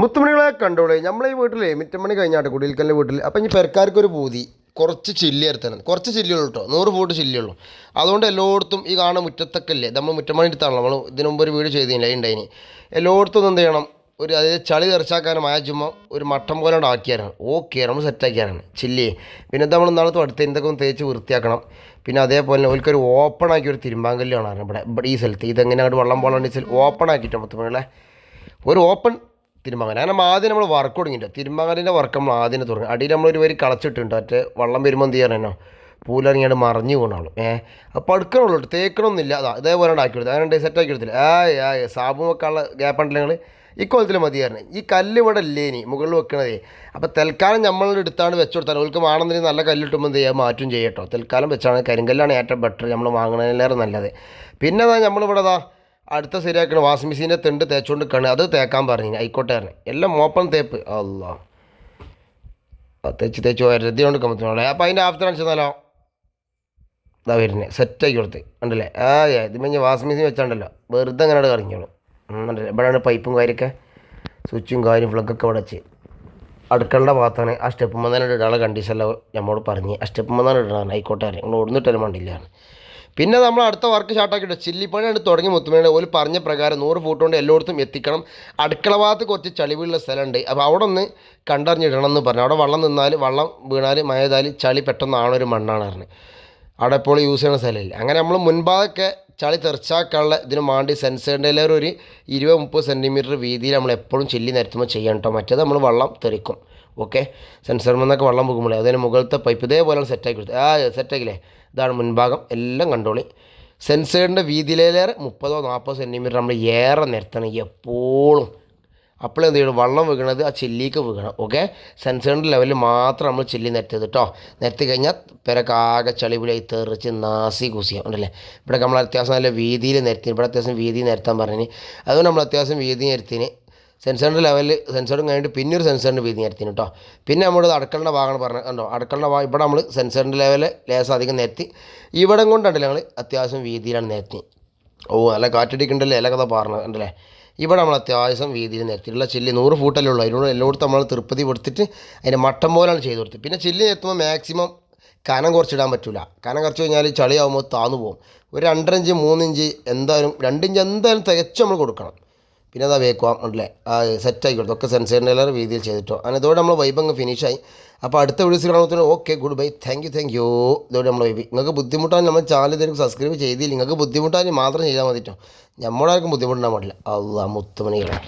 മുത്തുമണികളെ കണ്ടോളേ. നമ്മളെ ഈ വീട്ടിലേ മിറ്റമണി കഴിഞ്ഞാട്ട് കുടിയിൽക്കലിന്റെ വീട്ടിൽ അപ്പം ഇനി പെരക്കാർക്കൊരു പൂതി. കുറച്ച് ചില്ലി എടുത്തണം കുറച്ച് ചില്ലിയുള്ളൂ കേട്ടോ നൂറ് ഫൂട്ട് ചില്ലിയുള്ളൂ അതുകൊണ്ട് എല്ലായിടത്തും ഈ കാണുന്ന മുറ്റത്തൊക്കെ ഇല്ലേ? നമ്മൾ മുറ്റമണി എടുത്താണല്ലോ നമ്മൾ ഇതിനു മുമ്പ് ഒരു വീട് ചെയ്തില്ല ഉണ്ടായിന്. എല്ലായിടത്തും എന്ത് ചെയ്യണം? ഒരു അതായത് ചളി തെറിച്ചാക്കാനും മായ ചുമ്മാ ഒരു മട്ടം പോലെ അവിടെ ആക്കിയാലാണ്. ഓക്കെ നമ്മൾ സെറ്റാക്കിയാലാണ് ചില്ലി. പിന്നെ നമ്മൾ നാളത്തെ അടുത്ത് എന്തൊക്കെ ഒന്ന് തേച്ച് വൃത്തിയാക്കണം. പിന്നെ അതേപോലെ തന്നെ ഓൽക്കൊരു ഓപ്പൺ ആക്കി ഒരു തിരുമ്പാങ്കല്ലാണ് ഇവിടെ. ഈ സ്ഥലത്ത്. ഇതെങ്ങനെ അങ്ങോട്ട് വെള്ളം പോകണമെന്ന് ഓപ്പൺ ആക്കിയിട്ട് മുത്തുമണികളെ? ഒരു ഓപ്പൺ തിരുമങ്ങൽ അങ്ങനെ ആദ്യം നമ്മൾ വർക്ക് തുടങ്ങിയിട്ട് തിരുമങ്ങലിന്റെ വർക്ക് നമ്മൾ ആദ്യം തുടങ്ങി. അടിയിൽ നമ്മൾ ഒരു വരി കളച്ചിട്ടുണ്ട് മറ്റേ വള്ളം വരുമ്പോൾ എന്ത് ചെയ്യാനോ പൂലിറങ്ങിയാണ്ട് മറിഞ്ഞു വീണാളും ഏ? അപ്പോൾ അടുക്കണുള്ളൂ തേക്കണമൊന്നുമില്ല അതാ ഇതേപോലെ ആക്കി കൊടുത്തു അങ്ങനെ സെറ്റ് ആക്കി കൊടുത്തില്ല ആ ആ സാബു വെക്കാനുള്ള ഗ്യാപ്പ് ഉണ്ടല്ലോ നിങ്ങൾ ഈ കൊലത്തിൽ മതിയായിരുന്നു ഈ കല്ല് ഇവിടെ ഇല്ലേ ഇനി? മുകളിൽ വെക്കണതേ. അപ്പോൾ തൽക്കാലം നമ്മളുടെ അടുത്താണ് വെച്ച് കൊടുത്താൽ ഓൾക്ക് വേണമെന്നുണ്ടെങ്കിൽ നല്ല കല്ലിട്ടുമ്പോൾ എന്ത് ചെയ്യുക മാറ്റും ചെയ്യട്ടോ തൽക്കാലം വെച്ചാണ്. കരിങ്കല്ലാണ് ഏറ്റവും ബെറ്റർ നമ്മൾ വാങ്ങണതിലേറെ നല്ലത്. പിന്നെ അതാ നമ്മളിവിടെ അതാ അടുത്ത ശരിയാക്കണം വാഷിംഗ് മെഷീന്റെ തെണ്ട് തേച്ചുകൊണ്ട് കണ്. അത് തേക്കാൻ പറഞ്ഞു. ആയിക്കോട്ടെ പറഞ്ഞു. എല്ലാം മോപ്പൺ തേപ്പ്. അല്ല തേച്ച് തേച്ച് വരുതി കൊണ്ട് കമ്പത്തിനോളെ അപ്പോൾ അതിന്റെ ആഫ്റ്റർ കാണിച്ചെന്നാലോ ഇതാ വരുന്നത് സെറ്റാക്കി കൊടുത്ത്. ഉണ്ടല്ലേ ആ ഇത് മഞ്ഞ വാഷിംഗ് മെഷീൻ വെച്ചാണ്ടല്ലോ. വെറുതെ അങ്ങനെ കറിഞ്ഞോളൂ ഉണ്ടല്ലേ ഇവിടെയാണ് പൈപ്പും കാര്യമൊക്കെ സ്വിച്ചും കാര്യം ഫ്ലഗൊക്കെ ഇവിടെ വെച്ച്. അടുക്കളുടെ ഭാഗത്താണ്. ആ സ്റ്റെപ്പ് മന്നാണ് ഇടാനുള്ള കണ്ടീഷനെല്ലാം നമ്മോട് പറഞ്ഞ്. ആ സ്റ്റെപ്പ് മന്നാണ് ഇടണം ആയിക്കോട്ടെ നിങ്ങൾ ഓടുന്നിട്ടാലും വേണ്ടിയില്ലാണ് പിന്നെ നമ്മൾ അടുത്ത വർക്ക് സ്റ്റാർട്ടാക്കിയിട്ട് ചില്ലിപ്പണിയാണ് തുടങ്ങി മുത്തുമേണ്ട ഒരു പറഞ്ഞ പ്രകാരം നൂറ് ഫൂട്ട് കൊണ്ട് എല്ലായിടത്തും എത്തിക്കണം. അടുക്കള ഭാഗത്ത് കുറച്ച് ചളിവുള്ള സ്ഥലമുണ്ട്. അപ്പോൾ അവിടെ ഒന്ന് കണ്ടറിഞ്ഞിടണം എന്ന് പറഞ്ഞു. അവിടെ വെള്ളം നിന്നാൽ വെള്ളം വീണാൽ മഴതാൽ ചളി പെട്ടെന്നാണൊരു മണ്ണാണ് പറഞ്ഞത് അവിടെ എപ്പോഴും യൂസ് ചെയ്യുന്ന സ്ഥലമില്ല. അങ്ങനെ നമ്മൾ മുൻഭാഗമൊക്കെ ചളി തെറിച്ചാക്കാനുള്ള ഇതിന് വേണ്ടി സെൻസറിന്റെ ഒരു ഇരുപത് മുപ്പത് സെന്റിമീറ്റർ വീതിയിൽ നമ്മൾ എപ്പോഴും ചെല്ലി നിരത്തുമ്പോൾ ചെയ്യണം കേട്ടോ. മറ്റേത് നമ്മൾ വെള്ളം തെറിക്കും. ഓക്കെ? സെൻസറിൽ നിന്നൊക്കെ വെള്ളം പോകുമ്പോഴേ അതിന് മുകളിലത്തെ പൈപ്പ് ഇതേപോലെ സെറ്റാക്കി കൊടുത്തു ആ സെറ്റാക്കില്ലേ ഇതാണ് മുൻഭാഗം. എല്ലാം കണ്ടോളി. സെൻസറിന്റെ വീതിയിലേറെ മുപ്പതോ നാൽപ്പതോ സെന്റിമീറ്റർ നമ്മൾ ഏറെ നിരത്തണം. എപ്പോഴും അപ്പോൾ എന്ത് ചെയ്യണം വള്ളം വീകണത് ആ ചില്ലിക്ക് വീകണം. ഓക്കെ സെൻസറിന്റെ ലെവലിൽ മാത്രം നമ്മൾ ചില്ലി നിരത്തത് കേട്ടോ നിരത്തി കഴിഞ്ഞാൽ പെരക്കാകെ ചളിപുളിയായി തെറിച്ച് നാസി കുസിയാം. ഉണ്ടല്ലേ? ഇവിടെ നമ്മൾ അത്യാവശ്യം നല്ല വീതിയിൽ നിരത്തി ഇവിടെ അത്യാവശ്യം വീതി നിരത്താൻ പറഞ്ഞു അതുകൊണ്ട് നമ്മൾ അത്യാവശ്യം വീതി നിരത്തിന്. സെൻസറിന്റെ ലെവലിൽ സെൻസറും കഴിഞ്ഞിട്ട് പിന്നെ ഒരു സെൻസറിന്റെ വീതി നിരത്തിന് കേട്ടോ പിന്നെ നമ്മുടെ അടുക്കളുടെ ഭാഗമാണ് പറഞ്ഞത്. കണ്ടോ? അടുക്കളുടെ ഭാഗം ഇവിടെ നമ്മൾ സെൻസറിന്റെ ലെവലിൽ ലേസ് അധികം നിരത്തി. ഇവിടം കൊണ്ടുണ്ടല്ലോ ഞങ്ങൾ അത്യാവശ്യം വീതിയിലാണ് നിരത്തി ഓ നല്ല കാറ്റടിക്കുണ്ടല്ലേ ഇല കഥ പറഞ്ഞത് ഉണ്ടല്ലേ ഇവിടെ നമ്മൾ അത്യാവശ്യം വീതിയിൽ നിരത്തിയിട്ടുള്ള ചില്ലി നൂറ് ഫൂട്ടല്ലേ ഉള്ളൂ. അതിനോട് എല്ലായിടത്തും നമ്മൾ തൃപ്പതി കൊടുത്തിട്ട് അതിന്റെ മട്ടം പോലാണ് ചെയ്ത് കൊടുത്തത്. പിന്നെ ചില്ലി നിരത്തുമ്പോൾ മാക്സിമം കനം കുറച്ചിടാൻ പറ്റില്ല കനം കുറച്ച് കഴിഞ്ഞാൽ ചളിയാകുമ്പോൾ താന്നു പോകും. ഒരു രണ്ടര ഇഞ്ച് മൂന്നിഞ്ച് എന്തായാലും രണ്ടിഞ്ച് എന്തായാലും തികച്ച് നമ്മൾ കൊടുക്കണം. പിന്നെ അതാ വേക്കുവാം ഉണ്ടല്ലേ ആ സെറ്റായി കൊടുത്തു ഒക്കെ സെൻസേറിന്റെ രീതിയിൽ ചെയ്തിട്ടോ. അങ്ങനെ ഇതോടെ നമ്മൾ വൈബങ്ങ് ഫിനിഷായി അപ്പോൾ അടുത്ത വീഡിയോസ് കാണുമ്പോൾ okay good bye thank you thank you ഇതോടെ നമ്മൾ വൈബി നിങ്ങൾക്ക് ബുദ്ധിമുട്ടാൻ നമ്മൾ ചാനൽ ഇതുവരെ സബ്സ്ക്രൈബ് ചെയ്തില്ല. നിങ്ങൾക്ക് ബുദ്ധിമുട്ടാൻ മാത്രം ചെയ്താൽ മതിട്ടോ. നമ്മളാർക്കും ബുദ്ധിമുട്ടുണ്ടാൻ പാടില്ല. അല്ല മുത്തുമണികളെ.